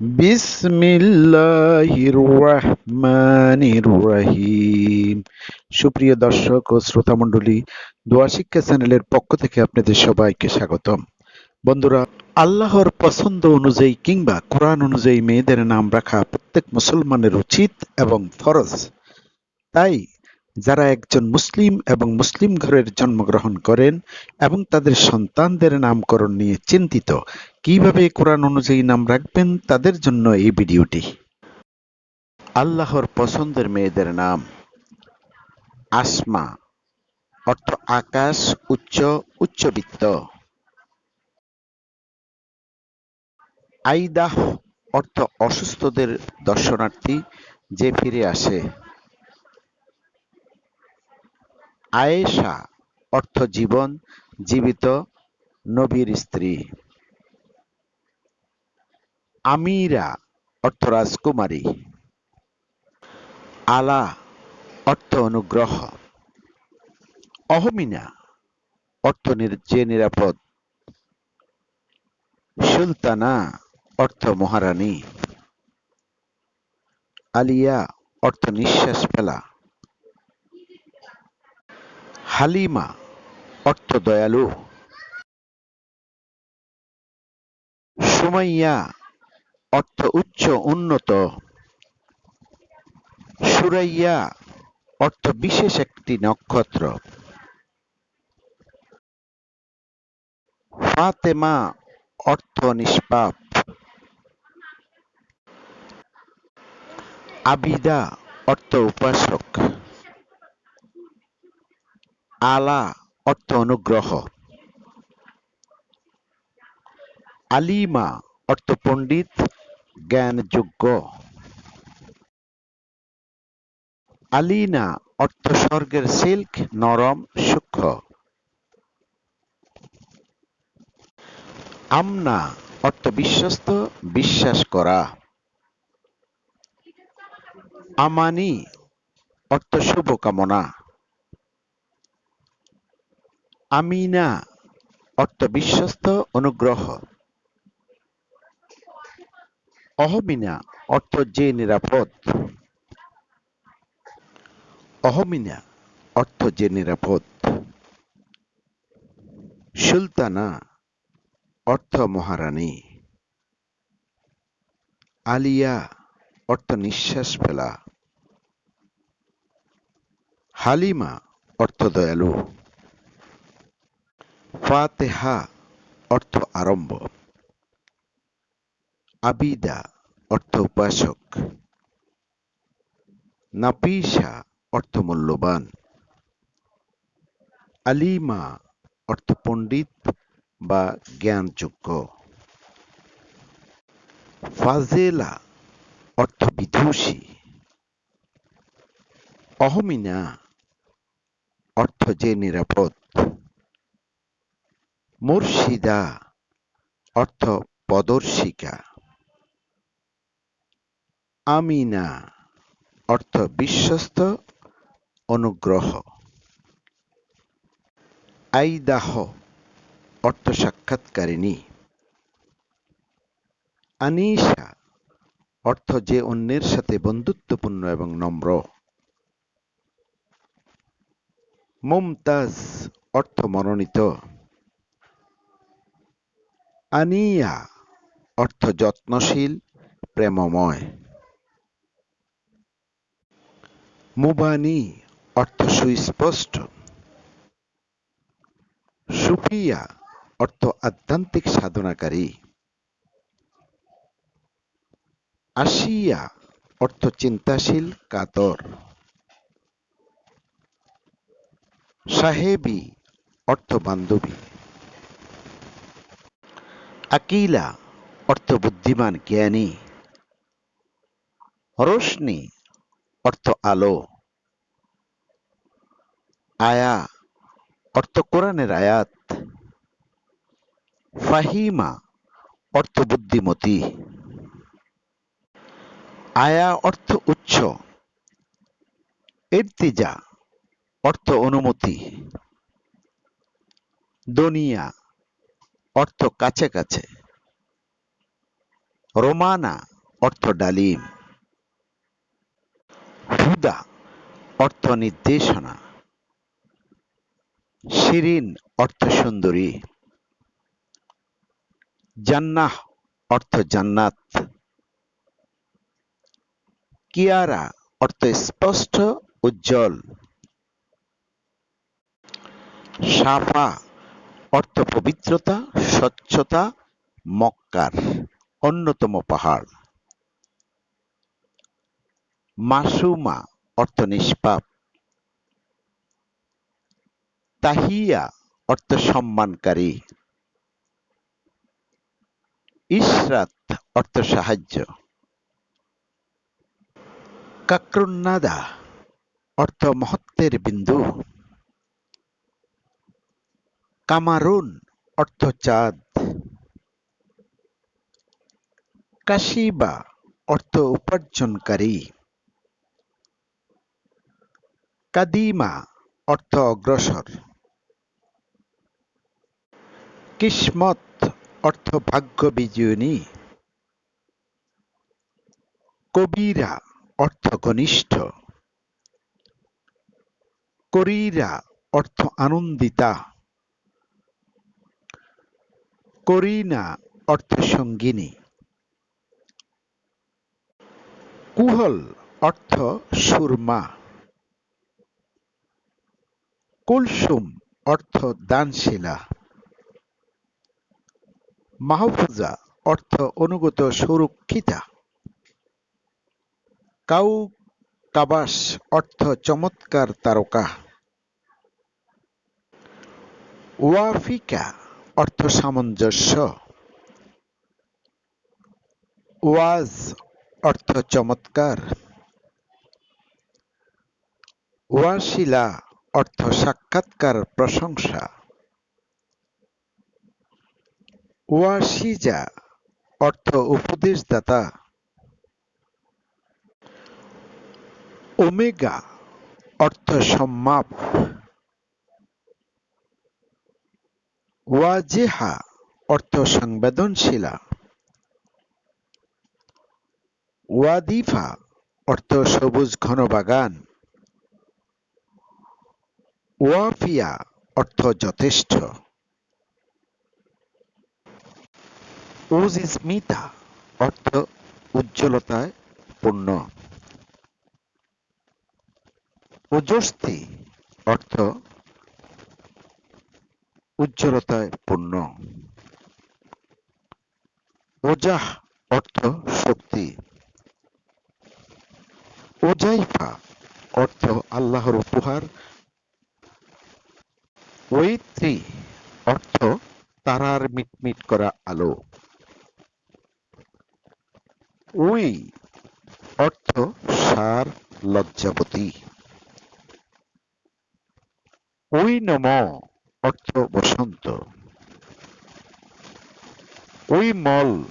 বিসমিল্লাহির রহমানির রহিম সুপ্রিয় দর্শক ও দোয়া শিক্ষা চ্যানেলের পক্ষ থেকে আপনাদের সবাইকে স্বাগতম। বন্ধুরা, আল্লাহর পছন্দ অনুযায়ী কিংবা কোরআন অনুযায়ী মেয়েদের নাম রাখা প্রত্যেক মুসলমানের উচিত এবং ফরজ। তাই, যারা একজন মুসলিম এবং মুসলিম ঘরের জন্মগ্রহণ করেন এবং তাদের সন্তানদের নামকরণ নিয়ে চিন্তিত কীভাবে কোরআন অনুযায়ী নাম রাখবেন তাদের জন্য এই ভিডিওটি। আল্লাহর পছন্দের মেয়েদের নাম আসমা, অর্থ আকাশ, উচ্চ, উচ্চবিত্ত। আইদাহ, অর্থ অসুস্থদের দর্শনার্থী যে ফিরে আসে। আয়েশা, অর্থ জীবন, জীবিত, নবীর স্ত্রী। আমিরা অর্থ রাজকুমারী। আলা অর্থ অনুগ্রহ। অহমিনা অর্থ যে নিরাপদ। সুলতানা অর্থ মহারানী। আলিয়া অর্থ নিঃশ্বাস ফেলা। হালিমা অর্থ দয়ালু। সুমাইয়া অর্থ উচ্চ, উন্নত। সুরাইয়া, অর্থ বিশেষ একটি নক্ষত্র। ফাতেমা, অর্থ নিষ্পাপ। আবিদা, অর্থ উপাসক। আলা, অর্থ অনুগ্রহ। আলিমা, অর্থ পণ্ডিত। জ্ঞানযোগ্য। আলিনা অর্থ স্বর্গের সিল্ক, নরম, সূক্ষ্ম। আমনা অর্থ বিশ্বস্ত বিশ্বাস করা। আমানি অর্থ শুভকামনা আমিনা অর্থ বিশ্বস্ত অনুগ্রহ। অহমিনা অর্থ যে নিরাপদ। অহমিনা অর্থ যে নিরাপদ। সুলতানা অর্থ মহারানী। আলিয়া অর্থ নিঃশ্বাস ফেলা। হালিমা অর্থ দয়ালু। ফাতেহা অর্থ আরম্ভ। আবিদা অর্থ উপাসক। নাপিসা অর্থ মূল্যবান। আলিমা অর্থ পণ্ডিত বা জ্ঞানযোগ্য। ফাজেলা অর্থ বিদুষী। অহমিনা অর্থ যে নিরাপদ। মুর্শিদা অর্থ পদর্শিকা আমিনা অর্থ বিশ্বস্ত, অনুগ্রহ। আইদাহ অর্থ সাক্ষাৎকারিণী। আনিশা অর্থ যে অন্যের সাথে বন্ধুত্বপূর্ণ এবং নম্র। মুমতাজ অর্থ মনোনীত। আনিয়া অর্থ যত্নশীল, প্রেমময়। মুবানি অর্থ সুস্পষ্ট। সুফিয়া অর্থ আধ্যাত্মিক সাধনাকারী। আসিয়া অর্থ চিন্তাশীল, কাতর। সাহেবী অর্থ বান্ধবী। আকিলা অর্থ বুদ্ধিমান, জ্ঞানী। রোশনি অর্থ আলো। আয়া অর্থ কোরআনের আয়াত। ফাহিমা, অর্থ বুদ্ধিমতী। আয়া, অর্থ উচ্চ ইর্তিজা, অর্থ অনুমতি। দুনিয়া, অর্থ কাছে কাছে রোমানা, অর্থ ডালিম। হুদা, অর্থ নির্দেশনা। শিরিন অর্থ সুন্দরী। জান্নাহ অর্থ জান্নাত। কিয়ারা অর্থ স্পষ্ট, উজ্জ্বল। সাফা অর্থ পবিত্রতা, স্বচ্ছতা, মক্কার অন্যতম পাহাড়। মাসুমা অর্থ নিষ্পাপ। তাহিয়া অর্থ সম্মানকারী। ইশরাত অর্থ সাহায্য। কাকরুন্নাদা অর্থ মহত্বের বিন্দু। কামারুন অর্থ চাঁদ। কাশিবা অর্থ উপার্জনকারী। কাদিমা অর্থ অগ্রসর। কিসমত অর্থ ভাগ্য বিজয়িনী। কবিরা অর্থ ঘনিষ্ঠ। করিরা অর্থ আনন্দিতা। করিনা অর্থ সঙ্গিনী। কুহল অর্থ সুরমা। কুলসুম অর্থ দানশীলা। মাহফুজা অর্থ অনুগত সুরক্ষিতা কাউ কাবাস অর্থ চমৎকার তারকা। ওয়াফিকা অর্থ সামঞ্জস্য। ওয়াজ অর্থ চমৎকার। ওয়াশিলা অর্থ সাক্ষাৎকার প্রশংসা। ওয়াশিজা অর্থ উপদেশদাতা। ওমেগা অর্থ সম্মাপ। ওয়াজেহা অর্থ সংবেদনশীলা। ওয়াদিফা অর্থ সবুজ ঘন বাগান। ওয়াফিয়া অর্থ যথেষ্ট। ওজিস্মিতা অর্থ উজ্জ্বলতায় পূর্ণ। ওজস্তি অর্থ উজ্জ্বলতায় পূর্ণ। ওজাহ অর্থ শক্তি। ওজাইফা অর্থ আল্লাহর উপহার। ওয়েত্রী অর্থ তারার মিটমিট করা আলো। উই অর্থ সার লজ্জাপতি। উই নম অর্থ বসন্ত। উই মল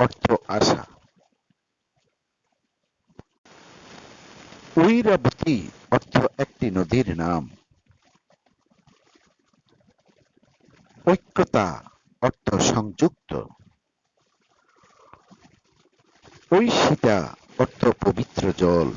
অর্থ আশা। উইরাবতী অর্থ একটি নদীর নাম। ঐক্যতা অর্থ সংযুক্ত। ঐশিতা অর্থ পবিত্র জল।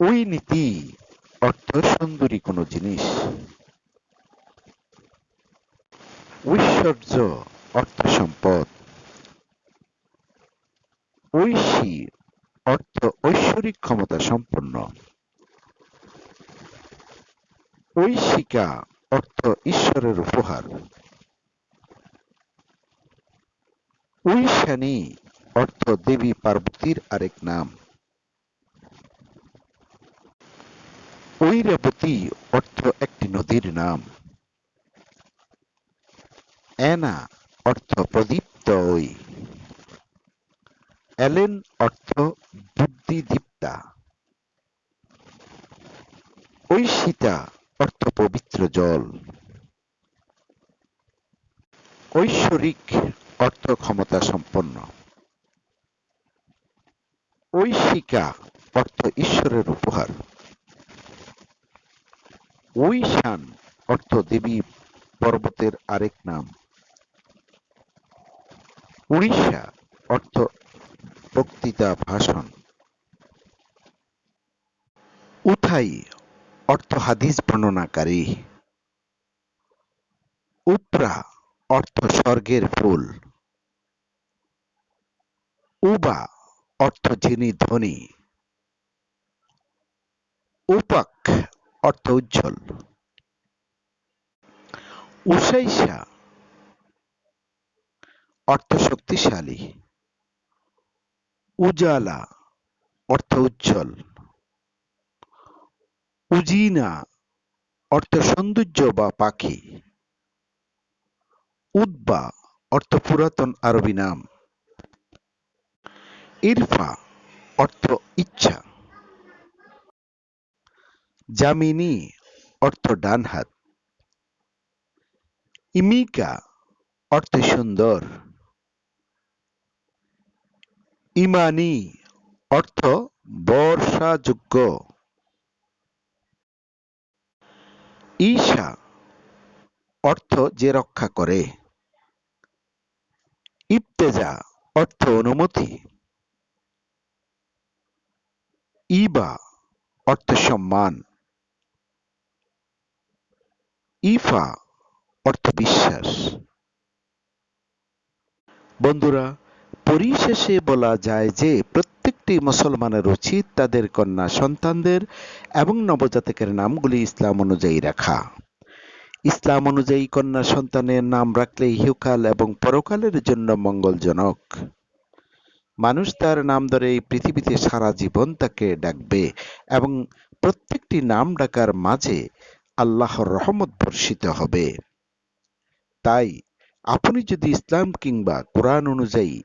ওই নীতি অর্থ সুন্দরী কোনো জিনিস। ঐশ্বর্য অর্থ সম্পদ। ঐশী অর্থ ঐশ্বরিক ক্ষমতা সম্পন্ন। ঐশিকা অর্থ ঈশ্বরের উপহার। ঐশানী অর্থ দেবী পার্বতীর আরেক নাম। ঐরাবতী অর্থ একটি নদীর নাম। অ্যানা অর্থ প্রদীপ্ত ওই। অ্যালেন অর্থ বুদ্ধিদীপ্তা। ঐশিতা অর্থ পবিত্র জল। ঐশ্বরিক অর্থ ক্ষমতা সম্পন্ন ঐশিকা অর্থ ঈশ্বরের উপহার। ঐশান অর্থ দেবী পর্বতের আরেক নাম। উড়িষ্যা অর্থ বক্তৃতা ভাষণ। উথাই অর্থ হাদিস বর্ণনাকারী। উপরা অর্থ স্বর্গের ফুল। উবা অর্থ যিনি ধনী। উপাক অর্থ উজ্জ্বল। উসাইসা অর্থ শক্তিশালী। উজালা অর্থ উজ্জ্বল। উজিনা অর্থ সৌন্দর্য বা পাখি। উদ্বা অর্থ পুরাতন আরবি নাম। ইরফা, অর্থ ইচ্ছা। জামিনী অর্থ ডান হাত। ইমিকা, অর্থ সুন্দর। ইমানি, অর্থ বর্ষাযোগ্য। ঈশা, অর্থ যে রক্ষা করে। ইবতেজা, অর্থ অনুমতি। ইবা অর্থ সম্মান। ইফা অর্থ বিশ্বাস। বন্ধুরা, পরিশেষে বলা যায় যে প্রত্যেকটি মুসলমানের উচিত তাদের কন্যা সন্তানদের এবং নবজাতকের নামগুলি ইসলাম অনুযায়ী রাখা। ইসলাম অনুযায়ী কন্যা সন্তানের নাম রাখলে ইহকাল এবং পরকালের জন্য মঙ্গলজনক। মানুষ তার নাম ধরে এই পৃথিবীতে সারা জীবন তাকে ডাকবে এবং প্রত্যেকটি নাম ডাকার মাঝে আল্লাহর রহমত বর্ষিত হবে। তাই আপনি যদি ইসলাম কিংবা কোরআন অনুযায়ী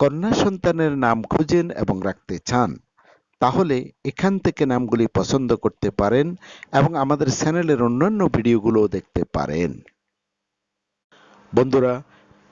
কন্যা সন্তানের নাম খুঁজেন এবং রাখতে চান, তাহলে এখান থেকে নামগুলি পছন্দ করতে পারেন এবং আমাদের চ্যানেলের অন্যান্য ভিডিওগুলো দেখতে পারেন। বন্ধুরা